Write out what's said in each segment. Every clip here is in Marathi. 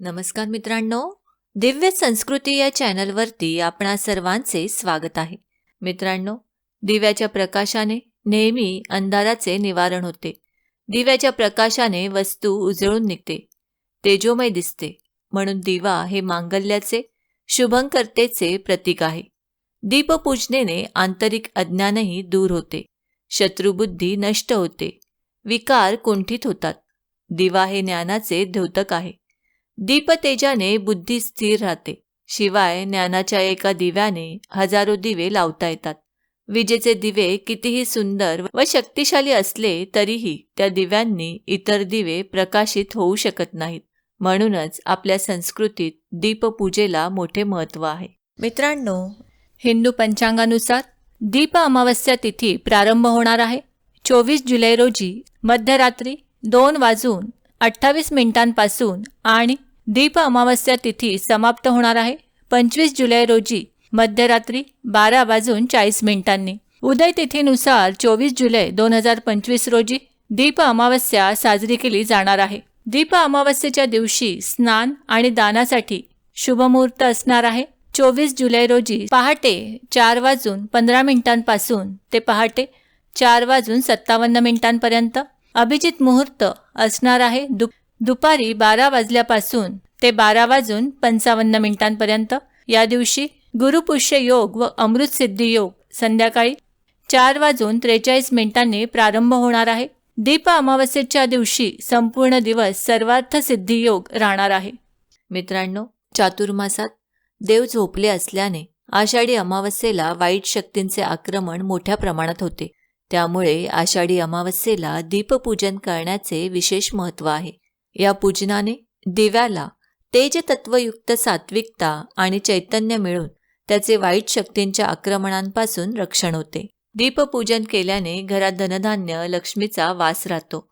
नमस्कार मित्रांनो दिव्य संस्कृती या चॅनलवरती आपणा सर्वांचे स्वागत आहे. मित्रांनो दिव्याच्या प्रकाशाने नेहमी अंधाराचे निवारण होते. दिव्याच्या प्रकाशाने वस्तू उजळून निघते. तेजोमय दिसते. म्हणून दिवा हे मांगल्याचे शुभंकर्तेचे प्रतीक आहे. दीपपूजनेने आंतरिक अज्ञानही दूर होते. शत्रुबुद्धी नष्ट होते. विकार कुंठित होतात. दिवा हे ज्ञानाचे द्योतक आहे. दीपतेजाने बुद्धी स्थिर राहते. शिवाय ज्ञानाच्या एका दिव्याने हजारो दिवे लावता येतात. विजेचे दिवे कितीही सुंदर व शक्तिशाली असले तरीही त्या दिव्यांनी इतर दिवे प्रकाशित होऊ शकत नाहीत. म्हणूनच आपल्या संस्कृतीत दीपपूजेला मोठे महत्त्व आहे. मित्रांनो हिंदू पंचांगानुसार दीप अमावस्या तिथी प्रारंभ होणार आहे. चोवीस जुलै रोजी मध्यरात्री दोन वाजून अठ्ठावीस मिनिटांपासून आणि दीप अमावस्या तिथी समाप्त होणार आहे. पंचवीस जुलै रोजी मध्यरात्री बारा वाजून चाळीस मिनिटांनी. उदय तिथीनुसार चोवीस जुलै दोन हजार पंचवीस रोजी दीप अमावस्या साजरी केली जाणार आहे. दीप अमावस्येच्या दिवशी स्नान आणि दानासाठी शुभमुहूर्त असणार आहे. चोवीस जुलै रोजी पहाटे चार वाजून पंधरा मिनिटांपासून ते पहाटे चार वाजून सत्तावन्न मिनिटांपर्यंत अभिजित मुहूर्त असणार आहे दु दुपारी बारा वाजल्यापासून ते बारा वाजून पंचावन्न मिनिटांपर्यंत. या दिवशी गुरुपुष्य योग व अमृतसिद्धी योग संध्याकाळी चार वाजून त्रेचाळीस मिनिटांनी प्रारंभ होणार आहे. दीप अमावस्येच्या दिवशी संपूर्ण दिवस सर्वार्थ सिद्धी योग राहणार आहे. मित्रांनो चातुर्मासात देव झोपले असल्याने आषाढी अमावस्येला वाईट शक्तींचे आक्रमण मोठ्या प्रमाणात होते. त्यामुळे आषाढी अमावस्येला दीपपूजन करण्याचे विशेष महत्त्व आहे. या पूजनाने दिव्याला तेजतत्वयुक्त सात्विकता आणि चैतन्य मिळून त्याचे वाईट शक्तींच्या आक्रमणांपासून रक्षण होते. दीपपूजन केल्याने घरात धनधान्य लक्ष्मीचा वास राहतो.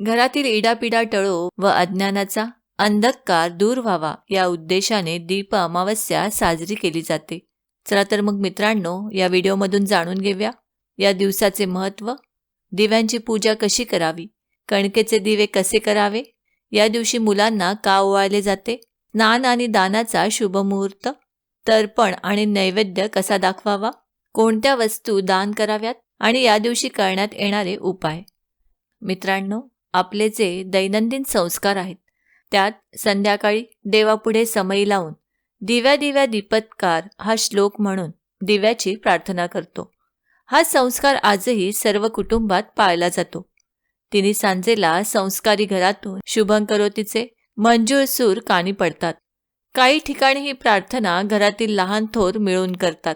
घरातील इडापिडा टळो व अज्ञानाचा अंधकार दूर व्हावा या उद्देशाने दीप अमावस्या साजरी केली जाते. चला तर मग मित्रांनो या व्हिडिओमधून जाणून घेऊया. या दिवसाचे महत्त्व? दिव्यांची पूजा कशी करावी? कणकेचे दिवे कसे करावे? या दिवशी मुलांना का ओवाळले जाते? स्नान आणि दानाचा शुभमुहूर्त तर्पण आणि नैवेद्य कसा दाखवावा? कोणत्या वस्तू दान कराव्यात? आणि या दिवशी करण्यात येणारे उपाय? मित्रांनो आपले जे दैनंदिन संस्कार आहेत त्यात संध्याकाळी देवापुढे समयी लावून दिव्या दिव्या दीपत्कार हा श्लोक म्हणून दिव्याची प्रार्थना करतो. हा संस्कार आजही सर्व कुटुंबात पाळला जातो. तिने सांजेला संस्कारी घरातून शुभंकरोतीचे मंजूळ सूर कानी पडतात. काही ठिकाणी ही प्रार्थना घरातील लहान थोर मिळून करतात.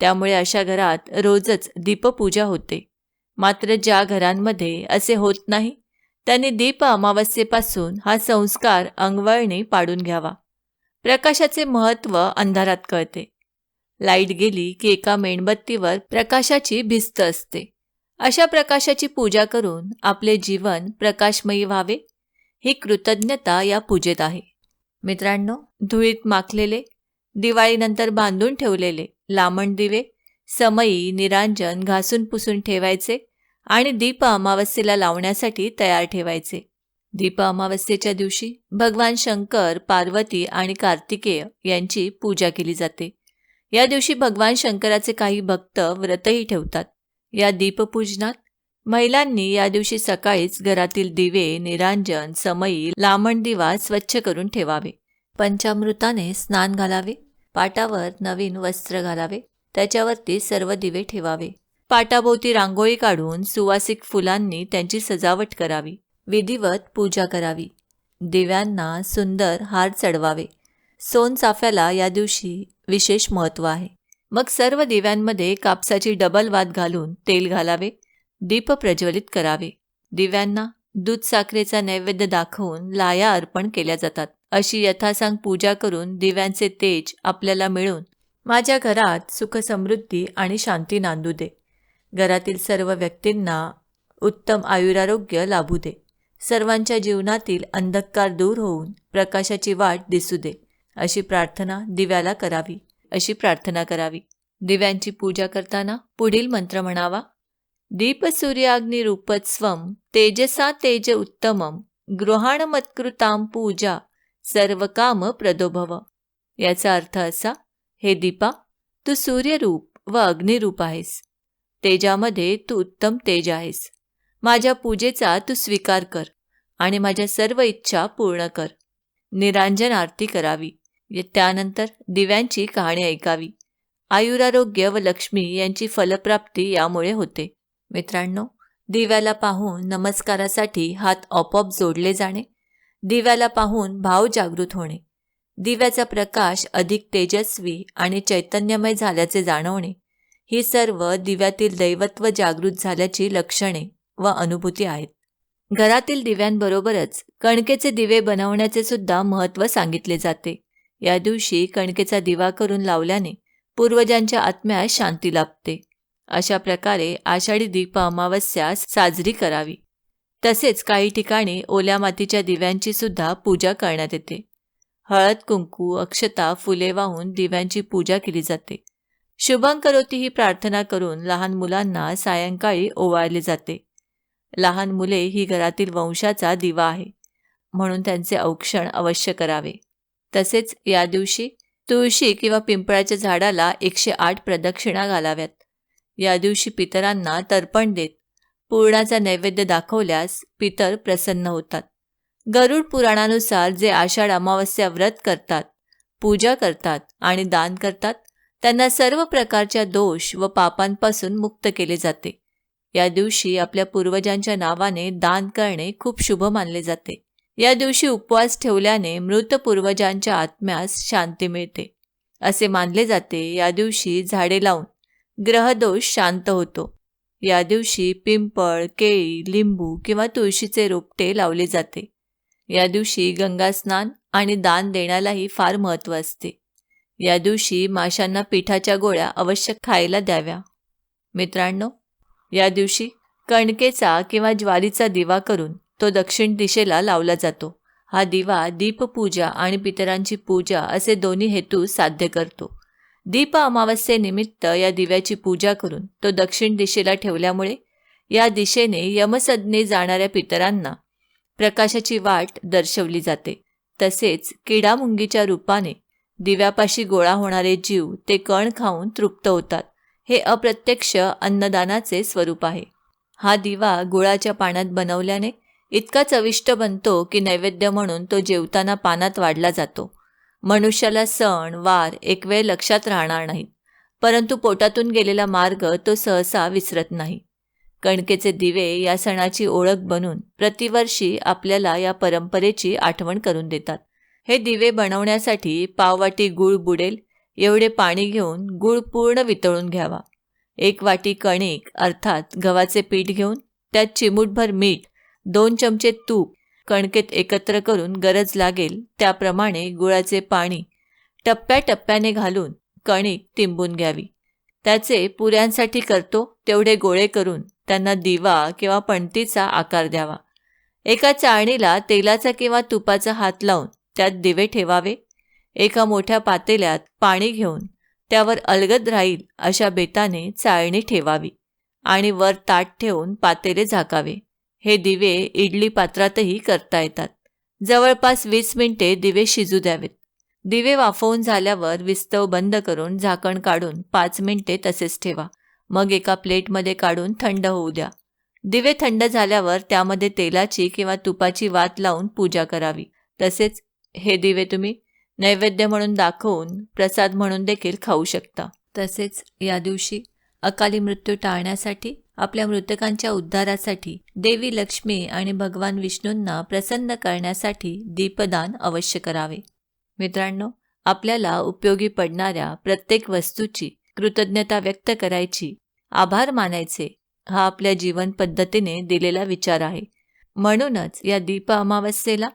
त्यामुळे अशा घरात रोजच दीपपूजा होते. मात्र ज्या घरांमध्ये असे होत नाही त्यांनी दीप अमावस्येपासून हा संस्कार अंगवळणी पाडून घ्यावा. प्रकाशाचे महत्त्व अंधारात कळते. लाइट गेली की एका मेणबत्तीवर प्रकाशाची भिस्त असते. अशा प्रकाशाची पूजा करून आपले जीवन प्रकाशमयी व्हावे ही कृतज्ञता या पूजेत आहे. मित्रांनो धुळीत माखलेले दिवाळीनंतर बांधून ठेवलेले लामण दिवे समयी निरांजन घासून पुसून ठेवायचे आणि दीप अमावस्येला लावण्यासाठी तयार ठेवायचे. दीप अमावस्येच्या दिवशी भगवान शंकर पार्वती आणि कार्तिकेय यांची पूजा केली जाते. या दिवशी भगवान शंकराचे काही भक्त व्रतही ठेवतात. या दीपपूजनात महिलांनी या दिवशी सकाळीच घरातील दिवे निरांजन समयी लामण दिवा स्वच्छ करून ठेवावे. पंचामृताने स्नान घालावे. पाटावर नवीन वस्त्र घालावे. त्याच्यावरती सर्व दिवे ठेवावे. पाटाभोवती रांगोळी काढून सुवासिक फुलांनी त्यांची सजावट करावी. विधिवत पूजा करावी. दिव्यांना सुंदर हार चढवावे. सोनचाफ्याला या दिवशी विशेष महत्त्व आहे. मग सर्व दिव्यांमध्ये कापसाची डबल वात घालून तेल घालावे दीप प्रज्वलित करावे. दिव्यांना दूध साखरेचा नैवेद्य दाखवून लाया अर्पण केल्या जातात. अशी यथासांग पूजा करून दिव्यांचे तेज आपल्याला मिळून माझ्या घरात सुख समृद्धी आणि शांती नांदू दे. घरातील सर्व व्यक्तींना उत्तम आयुरारोग्य लाभू दे. सर्वांच्या जीवनातील अंधकार दूर होऊन प्रकाशाची वाट दिसू दे. अशी प्रार्थना दिव्याला करावी. अशी प्रार्थना करावी. दिव्यांची पूजा करताना पुढील मंत्र म्हणावा. दीप सूर्याग्निरूपत्स्वम तेजसा तेज उत्तमम गृहाणमत्कृतां पूजा सर्व काम प्रदोभव. याचा अर्थ असा हे दीपा तू सूर्यरूप व अग्निरूप आहेस. तेजामध्ये तू उत्तम तेज आहेस. माझ्या पूजेचा तू स्वीकार कर आणि माझ्या सर्व इच्छा पूर्ण कर. निरांजन आरती करावी. त्यानंतर दिव्यांची कहाणी ऐकावी. आयुरारोग्य व लक्ष्मी यांची फलप्राप्ती यामुळे होते. मित्रांनो दिव्याला पाहून नमस्कारासाठी हात आपोआप जोडले जाणे दिव्याला पाहून भाव जागृत होणे दिव्याचा प्रकाश अधिक तेजस्वी आणि चैतन्यमय झाल्याचे जाणवणे ही सर्व दिव्यातील दैवत्व जागृत झाल्याची लक्षणे व अनुभूती आहेत. घरातील दिव्यांबरोबरच कणकेचे दिवे बनवण्याचे सुद्धा महत्त्व सांगितले जाते. या दिवशी कणकेचा दिवा करून लावल्याने पूर्वजांच्या आत्म्यास शांती लाभते. अशा प्रकारे आषाढी दीप अमावस्या साजरी करावी. तसेच काही ठिकाणी ओल्या मातीच्या दिव्यांची सुद्धा पूजा करण्यात येते. हळद कुंकू अक्षता फुले वाहून दिव्यांची पूजा केली जाते. शुभंकरोती ही प्रार्थना करून लहान मुलांना सायंकाळी ओवाळले जाते. लहान मुले ही घरातील वंशाचा दिवा आहे. म्हणून त्यांचे औक्षण अवश्य करावे. तसेच या दिवशी तुळशी किंवा पिंपळाच्या झाडाला एकशे आठ प्रदक्षिणा घालाव्यात. या दिवशी पितरांना तर्पण देत पूर्णाचा नैवेद्य दाखवल्यास पितर प्रसन्न होतात. गरुड पुराणानुसार जे आषाढ अमावस्या व्रत करतात पूजा करतात आणि दान करतात त्यांना सर्व प्रकारच्या दोष व पापांपासून मुक्त केले जाते. या दिवशी आपल्या पूर्वजांच्या नावाने दान करणे खूप शुभ मानले जाते. या दिवशी उपवास ठेवल्याने मृत पूर्वजांच्या आत्म्यास शांती मिळते. असे मानले जाते या दिवशी झाडे लावून ग्रहदोष शांत होतो. या दिवशी पिंपळ केळी लिंबू किंवा तुळशीचे रोपटे लावले जाते. या दिवशी गंगास्नान आणि दान देण्यालाही फार महत्त्व असते. या दिवशी माशांना पिठाच्या गोळ्या अवश्य खायला द्याव्या. मित्रांनो या दिवशी कणकेचा किंवा ज्वारीचा दिवा करून तो दक्षिण दिशेला लावला जातो. हा दिवा दीपपूजा आणि पितरांची पूजा असे दोन्ही हेतू साध्य करतो. दीप अमावस्येनिमित्त या दिव्याची पूजा करून तो दक्षिण दिशेला ठेवल्यामुळे या दिशेने यमसज्ञे जाणाऱ्या पितरांना प्रकाशाची वाट दर्शवली जाते. तसेच किडामुंगीच्या रूपाने दिव्यापाशी गोळा होणारे जीव ते कण खाऊन तृप्त होतात. हे अप्रत्यक्ष अन्नदानाचे स्वरूप आहे. हा दिवा गुळाच्या पाण्यात बनवल्याने इतका चविष्ट बनतो की नैवेद्य म्हणून तो जेवताना पानात वाढला जातो. मनुष्याला सण वार एक वेळ लक्षात राहणार नाहीत. परंतु पोटातून गेलेला मार्ग तो सहसा विसरत नाही. कणकेचे दिवे या सणाची ओळख बनून प्रतिवर्षी आपल्याला या परंपरेची आठवण करून देतात. हे दिवे बनवण्यासाठी पाववाटी गूळ बुडेल एवढे पाणी घेऊन गूळ पूर्ण वितळून घ्यावा. एक वाटी कणिक अर्थात गव्हाचे पीठ घेऊन त्यात चिमूटभर मीठ दोन चमचे तूप कणकेत एकत्र करून गरज लागेल त्याप्रमाणे गुळाचे पाणी टप्प्याटप्प्याने घालून कणिक तिंबून घ्यावी. त्याचे पुऱ्यांसाठी करतो तेवढे गोळे करून त्यांना दिवा किंवा पणतीचा आकार द्यावा. एका चाळणीला तेलाचा किंवा तुपाचा हात लावून त्यात दिवे ठेवावे. एका मोठ्या पातेल्यात पाणी घेऊन त्यावर अलगद राहील अशा बेताने चाळणी ठेवावी आणि वर ताट ठेवून पातेले झाकावे. हे दिवे इडली पात्रातही करता येतात. जवळपास वीस मिनिटे दिवे शिजू द्यावेत. दिवे वाफवून झाल्यावर विस्तव बंद करून झाकण काढून पाच मिनिटे तसेच ठेवा. मग एका प्लेटमध्ये काढून थंड होऊ द्या. दिवे थंड झाल्यावर त्यामध्ये तेलाची किंवा तुपाची वात लावून पूजा करावी. तसेच हे दिवे तुम्ही नैवेद्य म्हणून दाखवून प्रसाद म्हणून देखील खाऊ शकता. तसेच या दिवशी अकाली मृत्यू टाळण्यासाठी आपल्या मृतकांच्या उद्धारासाठी देवी लक्ष्मी आणि भगवान विष्णूंना प्रसन्न करण्यासाठी दीपदान अवश्य करावे. मित्रांनो आपल्याला उपयोगी पडणाऱ्या प्रत्येक वस्तूची कृतज्ञता व्यक्त करायची आभार मानायचे हा आपल्या जीवन पद्धतीने दिलेला विचार आहे. म्हणूनच या दीप अमावस्येला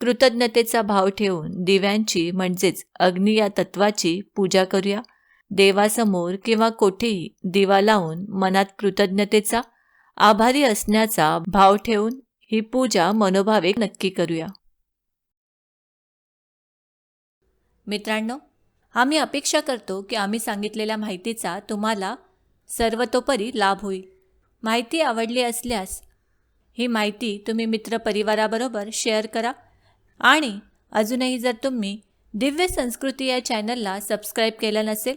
कृतज्ञतेचा भाव ठेवून दिव्यांची म्हणजेच अग्नी या तत्वाची पूजा करूया. देवासमोर किंवा कोठेही दिवा लावून मनात कृतज्ञतेचा आभारी असण्याचा भाव ठेवून ही पूजा मनोभावे नक्की करूया. मित्रांनो आम्ही अपेक्षा करतो की आम्ही सांगितलेल्या माहितीचा तुम्हाला सर्वतोपरी लाभ होईल. माहिती आवडली असल्यास ही माहिती तुम्ही मित्रपरिवाराबरोबर शेअर करा आणि अजूनही जर तुम्ही दिव्य संस्कृती या चॅनलला सबस्क्राईब केलं नसेल